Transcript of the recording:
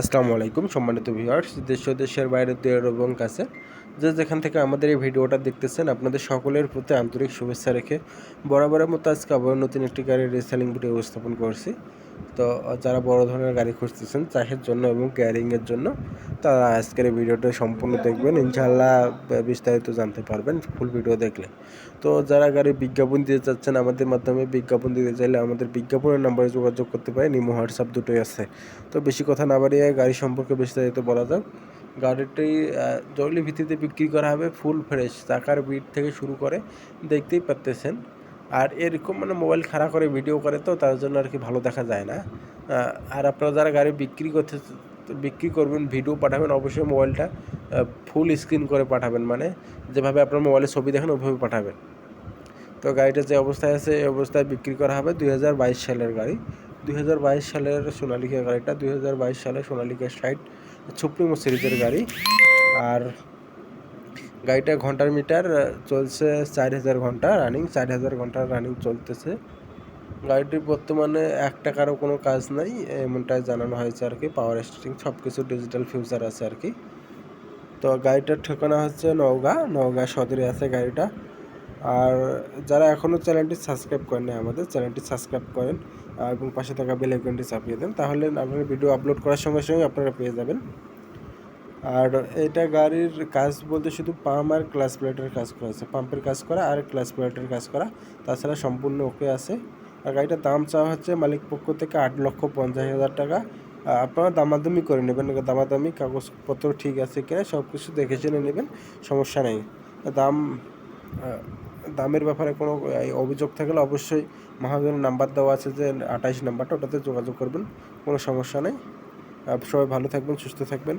আসসালামু আলাইকুম সম্মানিত ভিউয়ার্স, দেশ দেশের বাইরে দূর এবং কাছে। যে যেখান থেকে আমাদের এই ভিডিওটা দেখতেছেন, আপনাদের সকলের প্রতি আন্তরিক শুভেচ্ছা রেখে বরাবরের মতো আজকে আবার নতুন একটি গাড়ির রিসেলিং ভিডিও উপস্থাপন করছি। তো যারা বড় ধরনের গাড়ি খুঁজতেছেন চাষের জন্য এবং ক্যারিংয়ের জন্য, তারা আজকের এই ভিডিওটা সম্পূর্ণ দেখবেন। ইনশাল্লাহ বিস্তারিত জানতে পারবেন ফুল ভিডিও দেখলে। তো যারা গাড়ির বিজ্ঞাপন দিতে চাচ্ছেন আমাদের মাধ্যমে, বিজ্ঞাপন দিতে চাইলে আমাদের বিজ্ঞাপনের নাম্বারে যোগাযোগ করতে পারেন। ইমো হোয়াটসঅ্যাপ দুটোই আছে। তো বেশি কথা না বাড়িয়ে গাড়ি সম্পর্কে বিস্তারিত বলা যাক। গাড়িটি জরুরি ভিত্তিতে বিক্রি করা হবে ফুল ফ্রেশ চাকার বিট থেকে শুরু করে, দেখতেই পারতেছেন। আর এরকম মানে মোবাইল খারাপ করে ভিডিও করে তো, তার জন্য আর কি ভালো দেখা যায় না। আর আপনারা যারা গাড়ি বিক্রি করতে, বিক্রি করবেন ভিডিও পাঠাবেন, অবশ্যই মোবাইলটা ফুল স্ক্রিন করে পাঠাবেন। মানে যেভাবে আপনার মোবাইলে ছবি দেখেন ওইভাবে পাঠাবেন। তো গাড়িটা যে অবস্থায় আছে, এই অবস্থায় বিক্রি করা হবে দুই হাজার বাইশ সালের গাড়ি। দু হাজার বাইশ সালের সোনালিকা গাড়িটা, দুই হাজার বাইশ সালের সোনালিকা সাইট সুপ্রিমো সিরিজের গাড়ি। আর গাড়িটা ঘণ্টার মিটার চলছে চার হাজার ঘণ্টা রানিং চার হাজার ঘণ্টা রানিং চলতেছে। গাড়িটির বর্তমানে এক টাকারও কোনো কাজ নাই, এমনটাই জানানো হয়েছে আর কি পাওয়ার স্টিং সব কিছু ডিজিটাল ফিউচার আছে আর কি। তো গাড়িটার ঠিকানা হচ্ছে নওগাঁ নওগাঁ সদরে আছে গাড়িটা। আর যারা এখনও চ্যানেলটি সাবস্ক্রাইব করেন আমাদের, চ্যানেলটি সাবস্ক্রাইব করেন এবং পাশে থাকা বেল চাপিয়ে দেন, তাহলে আপনার ভিডিও আপলোড করার সঙ্গে সঙ্গে আপনারা পেয়ে যাবেন। আর এটা গাড়ির কাজ বলতে শুধু পাম্প আর ক্লাস প্লেটের কাজ করা আছে। পাম্পের কাজ করা আর ক্লাস প্লেটের কাজ করা, তাছাড়া সম্পূর্ণ ওকে আছে। আর গাড়িটার দাম চাওয়া হচ্ছে মালিক পক্ষ থেকে আট লক্ষ পঞ্চাশ হাজার টাকা। আপনারা দামাদামি করে নেবেন দামাদামি, কাগজপত্র ঠিক আছে কিনা সব কিছু দেখে শুনে নেবেন, সমস্যা নেই। দাম দামের ব্যাপারে কোনো অভিযোগ থাকলে অবশ্যই মহাজনের নাম্বার দেওয়া আছে যে আঠাইশ নাম্বারটা ওটাতে যোগাযোগ করবেন, কোনো সমস্যা নেই। সবাই ভালো থাকবেন, সুস্থ থাকবেন।